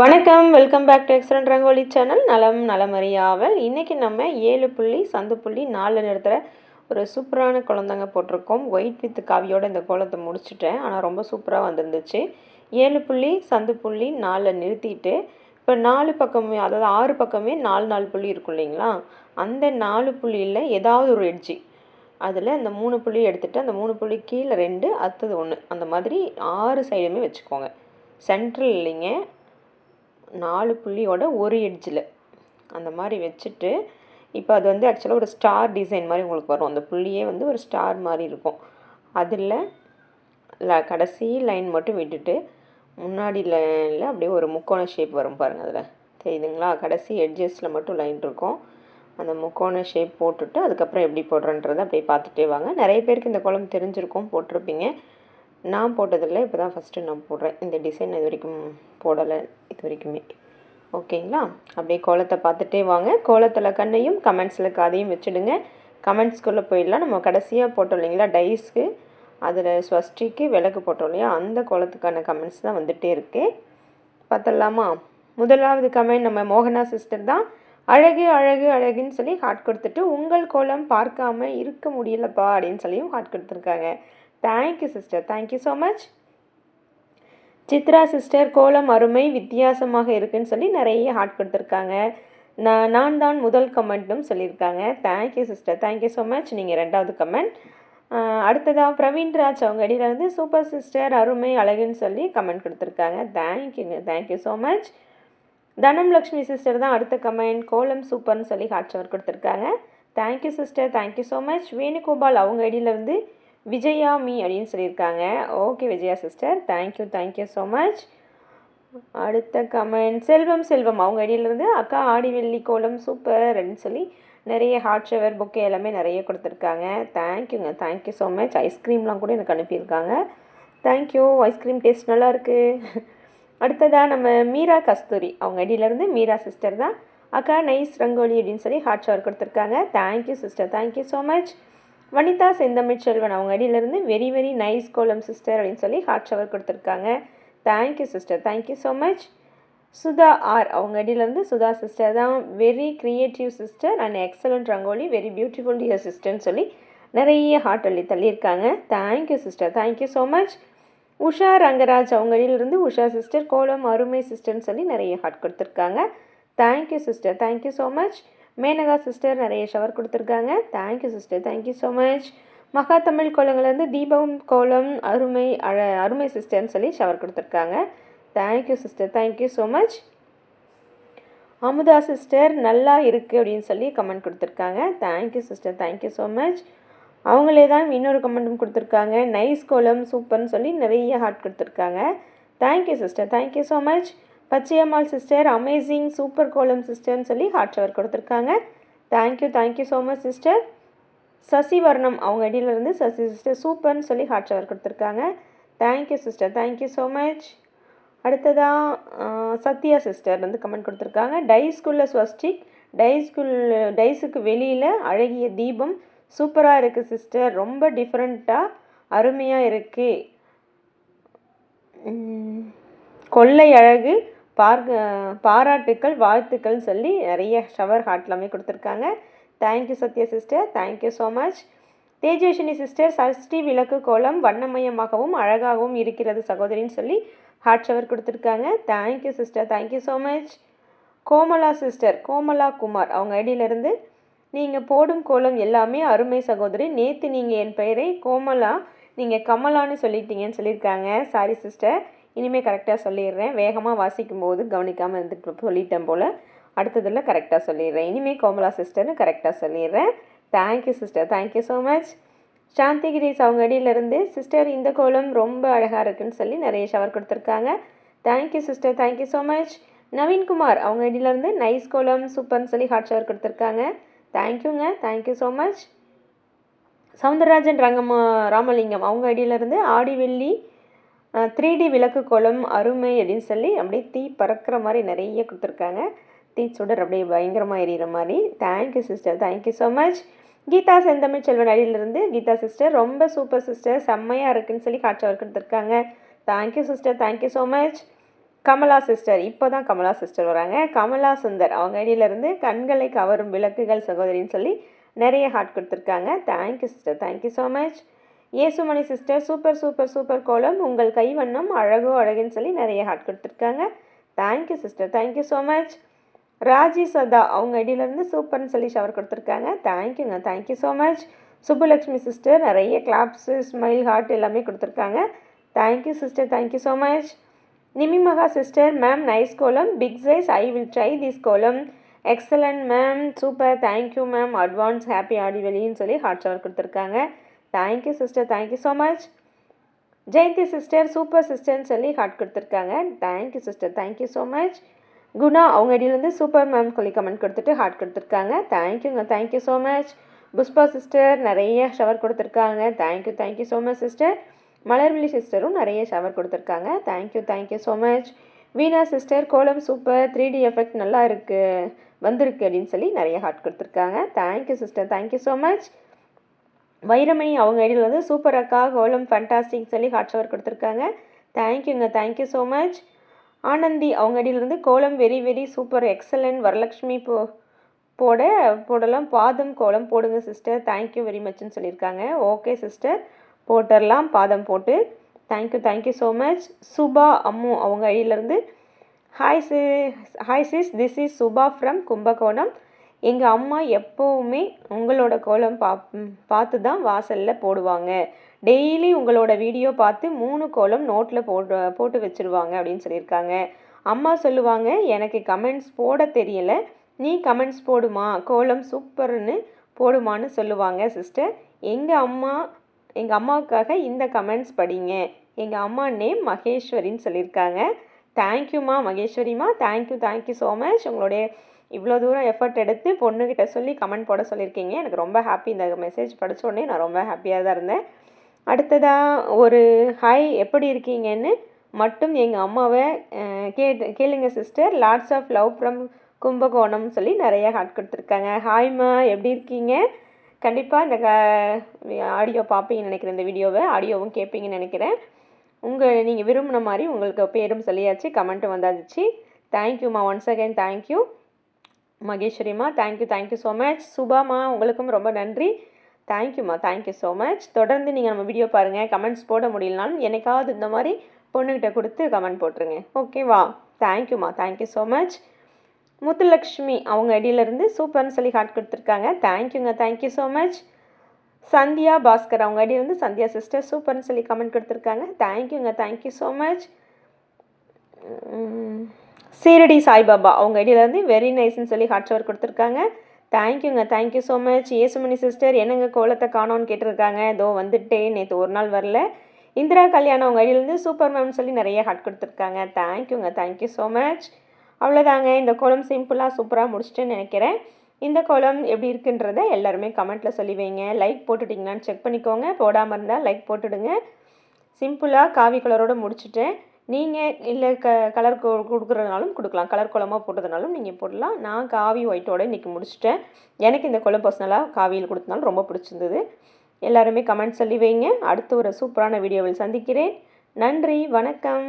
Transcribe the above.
வணக்கம் welcome back to excellent Rangoli channel நலம் நலமறியாவல் இன்றைக்கி நம்ம ஏழு புள்ளி சந்து புள்ளி நாலு நிறுத்துகிற ஒரு சூப்பரான குழந்தைங்க போட்டிருக்கோம். ஒயிட் வித் காவியோட இந்த கோலத்தை முடிச்சுட்டேன். ஆனால் ரொம்ப சூப்பராக வந்திருந்துச்சு. ஏழு புள்ளி சந்து புள்ளி நாலில் நிறுத்திட்டு இப்போ நாலு பக்கமே அதாவது ஆறு பக்கமே நாலு நாலு புள்ளி இருக்கும் இல்லைங்களா? அந்த நாலு புள்ளியில் ஏதாவது ஒரு எட்ஜி அதில் அந்த மூணு புள்ளி எடுத்துகிட்டு அந்த மூணு புள்ளி கீழே ரெண்டு அடுத்தது ஒன்று அந்த மாதிரி ஆறு சைடுமே வச்சுக்கோங்க. சென்ட்ரல் இல்லைங்க. நாலு புள்ளியோட ஒரு எட்ஜில் அந்த மாதிரி வச்சுட்டு இப்போ அது வந்து ஆக்சுவலாக ஒரு ஸ்டார் டிசைன் மாதிரி உங்களுக்கு வரும். அந்த புள்ளியே வந்து ஒரு ஸ்டார் மாதிரி இருக்கும். அதில் ல கடைசி லைன் மட்டும் விட்டுட்டு முன்னாடி லைனில் அப்படியே ஒரு முக்கோண ஷேப் வரும் பாருங்கள் அதில். தெரியுதுங்களா? கடைசி எட்ஜஸில் மட்டும் லைன் இருக்கும். அந்த முக்கோண ஷேப் போட்டுட்டு அதுக்கப்புறம் எப்படி போடுறன்றதை அப்படியே பார்த்துட்டே வாங்க. நிறைய பேருக்கு இந்த குழம்பு தெரிஞ்சிருக்கும் போட்டிருப்பீங்க. நான் போட்டதில்லை இப்போ தான் ஃபஸ்ட்டு நான் போடுறேன். இந்த டிசைன் இது வரைக்கும் போடலை. இது வரைக்குமே ஓகேங்களா? அப்படியே கோலத்தை பார்த்துட்டே வாங்க. கோலத்தில் கண்ணையும் கமெண்ட்ஸில் காதையும் வச்சுடுங்க. கமெண்ட்ஸ்குள்ளே போயிடலாம். நம்ம கடைசியாக போட்டோம் இல்லைங்களா? டைஸ்க்கு அதில் ஸ்வஸ்டிக்கு விளக்கு போட்டோம் இல்லையா? அந்த கோலத்துக்கான கமெண்ட்ஸ் தான் வந்துகிட்டே இருக்குது பார்த்துடலாமா? முதலாவது கமெண்ட் நம்ம மோகனா சிஸ்டர் தான். அழகு அழகு அழகுன்னு சொல்லி ஹார்ட் கொடுத்துட்டு உங்கள் கோலம் பார்க்காம இருக்க முடியலப்பா அப்படின்னு சொல்லியும் ஹார்ட் கொடுத்துருக்காங்க. Thank you sister thank you so much Chitra sister கோலம் அருமை வித்தியாசமாக இருக்குன்னு சொல்லி நிறைய ஹார்ட் கொடுத்துருக்காங்க. நான் நான் தான் முதல் கமெண்ட்டும் சொல்லியிருக்காங்க. Thank you sister thank you so much நீங்கள் ரெண்டாவது கமெண்ட் அடுத்ததாக பிரவீன்ராஜ் அவங்க அடியில் வந்து சூப்பர் சிஸ்டர் அருமை அழகுன்னு சொல்லி கமெண்ட் கொடுத்துருக்காங்க. தேங்க்யூங்க தேங்க்யூ ஸோ மச் தனம் லக்ஷ்மி சிஸ்டர் தான் அடுத்த கமெண்ட் கோலம் சூப்பர்னு சொல்லி ஹார்ட் ஷவர் கொடுத்துருக்காங்க. Thank you sister thank you so much Venugopal அவங்க ஐடியில் விஜயா மீ அப்படின்னு சொல்லியிருக்காங்க. Okay Vijaya sister thank you thank you so much அடுத்த கமெண்ட் செல்வம் செல்வம். அவங்க ஐடியிலேருந்து அக்கா ஆடி வெள்ளி கோலம் சூப்பர் அப்படின்னு சொல்லி நிறைய ஹாட் ஷவர் புக்கு எல்லாமே நிறைய கொடுத்துருக்காங்க. தேங்க்யூங்க தேங்க்யூ ஸோ மச் ஐஸ்கிரீம்லாம் கூட எனக்கு அனுப்பியிருக்காங்க. தேங்க்யூ ஐஸ்கிரீம் டேஸ்ட் நல்லாயிருக்கு அடுத்ததாக நம்ம மீரா கஸ்தூரி. அவங்க ஐடியிலேருந்து மீரா சிஸ்டர் தான். அக்கா நைஸ் ரங்கோலி அப்படின்னு சொல்லி ஹாட் ஷவர் கொடுத்துருக்காங்க. Thank you sister thank you so much Vanitha Senthamizhselvan அவங்க அடியிலேருந்து very very nice kolam sister அப்படின்னு சொல்லி ஹாட் ஷவர் கொடுத்துருக்காங்க. Thank you sister thank you so much Sudha R அவங்க அடியிலேருந்து சுதா சிஸ்டர் தான். Very creative sister and excellent rangoli. Very beautiful dear சிஸ்டர்னு சொல்லி நிறைய ஹார்ட் அள்ளி தள்ளியிருக்காங்க. Thank you sister thank you so much Usha Rangaraj அவங்க அடியிலிருந்து Usha sister கோலம் அருமை சிஸ்டர்னு சொல்லி நிறைய ஹார்ட் கொடுத்துருக்காங்க. Thank you sister thank you so much Menaka sister நிறைய ஷவர் கொடுத்துருக்காங்க. Thank you sister thank you so much Maha Tamil கோலங்கள்லேருந்து தீபம் கோலம் அருமை அழ அருமை சிஸ்டர்னு சொல்லி ஷவர் கொடுத்துருக்காங்க. Thank you sister thank you so much Amudha sister நல்லா இருக்குது அப்படின்னு சொல்லி கமெண்ட் கொடுத்துருக்காங்க. Thank you sister thank you so much அவங்களே தான் இன்னொரு கமெண்ட்டும் கொடுத்துருக்காங்க. நைஸ் கோலம் சூப்பர்னு சொல்லி நிறைய ஹார்ட் கொடுத்துருக்காங்க. Thank you sister thank you so much Pachaiyammal sister amazing super kolam சிஸ்டர்னு சொல்லி ஹார்ட் ஷவர் கொடுத்துருக்காங்க. Thank you thank you so much sister Sasi Varnam அவங்க அடியிலேருந்து சசி சிஸ்டர் சூப்பர்னு சொல்லி ஹார்ட் ஷவர் கொடுத்துருக்காங்க. Thank you sister thank you so much அடுத்ததாக Sathya sister வந்து comment கொடுத்துருக்காங்க. டைஸ்குள்ள ஸ்வஸ்டிக் டைஸ்குள் டைஸுக்கு வெளியில் அழகிய தீபம் சூப்பராக இருக்குது சிஸ்டர் ரொம்ப டிஃப்ரெண்ட்டாக அருமையாக இருக்குது கொள்ளை அழகு பார்க்க பாராட்டுக்கள் வாழ்த்துக்கள்னு சொல்லி நிறைய ஷவர் ஹார்ட் எல்லாமே கொடுத்துருக்காங்க. Thank you Sathya sister thank you so much Tejaswini sister Sashti விளக்கு கோலம் வண்ணமயமாகவும் அழகாகவும் இருக்கிறது சகோதரின்னு சொல்லி ஹார்ட் ஷவர் கொடுத்துருக்காங்க. Thank you sister thank you so much Komala sister Komala Kumar அவங்க ஐடியிலேருந்து நீங்கள் போடும் கோலம் எல்லாமே அருமை சகோதரி. நேற்று நீங்கள் என் பெயரை கோமலா நீங்கள் கமலான்னு சொல்லிட்டீங்கன்னு சொல்லியிருக்காங்க. சாரி சிஸ்டர் இனிமேல் கரெக்டாக சொல்லிடுறேன். வேகமாக வாசிக்கும் போது கவனிக்காமல் இருந்துட்டு சொல்லிட்டேன் போல். அடுத்ததில் கரெக்டாக சொல்லிடுறேன். இனிமேல் கோமலா சிஸ்டர்னு கரெக்டாக சொல்லிடுறேன். Thank you sister thank you so much Shanthigiris அவங்க அடியிலேருந்து சிஸ்டர் இந்த கோலம் ரொம்ப அழகாக இருக்குன்னு சொல்லி நிறைய ஷவர் கொடுத்துருக்காங்க. Thank you sister thank you so much Naveenkumar அவங்க அடியிலேருந்து நைஸ் கோலம் சூப்பர்னு சொல்லி ஹாட் ஷவர் கொடுத்துருக்காங்க. தேங்க்யூங்க thank you so much Soundararajan Rangamma Ramalingam அவங்க ஐடியிலேருந்து ஆடி வெள்ளி த்ரீ டி விளக்கு கோலம் அருமை அப்படின்னு சொல்லி அப்படியே தீ பறக்கிற மாதிரி நிறைய கொடுத்துருக்காங்க. தீ சுடர் அப்படியே பயங்கரமாக எரியிற மாதிரி. Thank you sister thank you so much Geetha Senthamizh Selvan அடியிலிருந்து Geetha sister ரொம்ப சூப்பர் சிஸ்டர் செம்மையாக இருக்குன்னு சொல்லி காட்சி அவர் கொடுத்துருக்காங்க. Thank you sister thank you so much Kamala sister இப்போ தான் கமலா சிஸ்டர் வராங்க. கமலா சுந்தர் அவங்க ஐடியிலேருந்து கண்களை கவரும் விளக்குகள் சகோதரின்னு சொல்லி நிறைய ஹார்ட் கொடுத்துருக்காங்க. Thank you sister thank you so much Yesumani sister super super super kolam. உங்கள் கைவண்ணம் அழகோ அழகுன்னு சொல்லி நிறைய ஹார்ட் கொடுத்துருக்காங்க. Thank you sister thank you so much Raji Sadha அவங்க ஐடியிலேருந்து சூப்பர்னு சொல்லி ஷவர் கொடுத்துருக்காங்க. தேங்க்யூங்க thank you so much Subbulakshmi sister நிறைய கிளாப்ஸு ஸ்மைல் ஹார்ட் எல்லாமே கொடுத்துருக்காங்க. Thank you sister thank you so much Nimimaga sister ma'am nice kolam. Big size I will try this kolam. Excellent ma'am super thank you ma'am advance happy ஆடிவெளின்னு சொல்லி heart shower கொடுத்துருக்காங்க. Thank you sister thank you so much Jayanthi sister super சிஸ்டர்னு சொல்லி heart கொடுத்துருக்காங்க. Thank you sister thank you so much Guna அவங்க அடியிலேருந்து super ma'am சொல்லி comment கொடுத்துட்டு heart கொடுத்துருக்காங்க. தேங்க்யூங்க thank you so much Pushpa sister நிறைய ஷவர் கொடுத்துருக்காங்க. Thank you thank you so much sister Malarvizhi சிஸ்டரும் நிறைய ஷவர் கொடுத்துருக்காங்க. Thank you thank you so much Veena sister kolam super three D effect நல்லா இருக்குது வந்திருக்கு அப்படின்னு சொல்லி நிறைய ஹார்ட் கொடுத்துருக்காங்க. Thank you sister thank you so much Vairamani அவங்க ஐடியில் வந்து சூப்பர் அக்கா கோலம் ஃபண்டாஸ்டிக் சொல்லி ஹாட் ஷவர் கொடுத்துருக்காங்க. தேங்க்யூங்க தேங்க்யூ ஸோ மச் ஆனந்தி அவங்க ஐடியிலேருந்து kolam very very super excellent Varalakshmi போ போட போடலாம். பாதம் கோலம் போடுங்க சிஸ்டர் தேங்க்யூ வெரி மச்னு சொல்லியிருக்காங்க. ஓகே சிஸ்டர் போட்டுடலாம் பாதம் போட்டு. Thank you thank you so much Subha Ammu அவங்க ஐடியிலேருந்து hi C hi sis this is Subha from Kumbakonam. எங்கள் அம்மா எப்போவுமே உங்களோட கோலம் பா பார்த்து தான் வாசலில் போடுவாங்க. டெய்லி உங்களோட வீடியோ பார்த்து மூணு கோலம் நோட்டில் போட்டு போட்டு வச்சுருவாங்க அப்படின்னு சொல்லியிருக்காங்க. அம்மா சொல்லுவாங்க எனக்கு கமெண்ட்ஸ் போட தெரியலை. நீ கமெண்ட்ஸ் போடுமா? கோலம் சூப்பர்னு போடுமான்னு சொல்லுவாங்க சிஸ்டர். எங்கள் அம்மா எங்கள் அம்மாவுக்காக இந்த கமெண்ட்ஸ் படிங்க. எங்கள் அம்மா நேம் மகேஸ்வரின்னு சொல்லியிருக்காங்க. தேங்க்யூம்மா மகேஸ்வரிம்மா thank you thank you so much. உங்களுடைய இவ்வளோ தூரம் எஃபர்ட் எடுத்து பொண்ணுக்கிட்ட சொல்லி கமெண்ட் போட சொல்லியிருக்கீங்க. எனக்கு ரொம்ப ஹாப்பி இந்த மெசேஜ் படித்த உடனே நான் ரொம்ப ஹாப்பியாக தான் இருந்தேன். அடுத்ததாக ஒரு ஹாய் எப்படி இருக்கீங்கன்னு? மட்டும் எங்கள் அம்மாவை கேட்டு கேளுங்க sister lots of love from Kumbakonam சொல்லி நிறைய ஹார்ட் கொடுத்துருக்காங்க. ஹாய்மா எப்படி இருக்கீங்க? கண்டிப்பாக இந்த க ஆடியோ பார்ப்பீங்கன்னு நினைக்கிறேன் இந்த வீடியோவை ஆடியோவும் கேட்பீங்கன்னு நினைக்கிறேன். உங்கள் நீங்கள் விரும்பின மாதிரி உங்களுக்கு பேரும் சொல்லியாச்சு கமெண்ட்டும் வந்தாச்சு. தேங்க்யூம்மா once again thank you மகேஸ்வரிம்மா thank you thank you so much சுபாமா உங்களுக்கும் ரொம்ப நன்றி. தேங்க்யூம்மா தேங்க்யூ ஸோ மச் தொடர்ந்து நீங்கள் நம்ம வீடியோ பாருங்கள் கமெண்ட்ஸ் போட முடியலனாலும் என்னைக்காவது இந்த மாதிரி பொண்ணுக்கிட்ட கொடுத்து கமெண்ட் போட்டுருங்க. ஓகேவா தேங்க்யூம்மா தேங்க்யூ ஸோ மச் முத்துலக்ஷ்மி அவங்க ஐடியிலேருந்து சூப்பர்னு சொல்லி ஹார்ட் கொடுத்துருக்காங்க. தேங்க்யூங்க thank you so much Sandhya Bhaskar அவங்க ஐடியிலேருந்து சந்தியா சிஸ்டர் சூப்பர்னு சொல்லி கமெண்ட் கொடுத்துருக்காங்க. தேங்க்யூங்க thank you so much Shirdi Saibaba. அவங்க ஐடியிலேருந்து வெரி நைஸ்னு சொல்லி ஹாட் ஷவர் கொடுத்துருக்காங்க. தேங்க்யூங்க thank you so much Yesumani sister என்னங்க கோலத்தை காணோன்னு கேட்டிருக்காங்க. ஏதோ வந்துட்டேன் நேற்று ஒரு நாள் வரல. இந்திரா கல்யாணம் அவங்க ஐடியிலேருந்து சூப்பர் மேம்னு சொல்லி நிறைய ஹாட் கொடுத்துருக்காங்க. தேங்க்யூங்க தேங்க்யூ ஸோ மச் அவ்வளோதாங்க இந்த கோலம் சிம்பிளாக சூப்பராக முடிச்சிட்டுன்னு நினைக்கிறேன். இந்த கோலம் எப்படி இருக்குன்றத எல்லாருமே கமெண்ட்டில் சொல்லி வைங்க. லைக் போட்டுட்டிங்களான்னு செக் பண்ணிக்கோங்க. போடாமல் இருந்தால் லைக் போட்டுடுங்க. சிம்பிளாக காவி கலரோடு முடிச்சுட்டேன். நீங்கள் இல்லை க கலர் கொடுக்குறதுனாலும் கொடுக்கலாம். கலர் குழம்பாக போட்டதுனாலும் நீங்கள் போடலாம். நான் காவி ஒயிட்டோட இன்றைக்கி முடிச்சிட்டேன். எனக்கு இந்த குழம்பு பர்சனலாக காவியில் கொடுத்தனாலும் ரொம்ப பிடிச்சிருந்தது. எல்லாருமே கமெண்ட் சொல்லி வைங்க. அடுத்து ஒரு சூப்பரான வீடியோவில் சந்திக்கிறேன். நன்றி. வணக்கம்.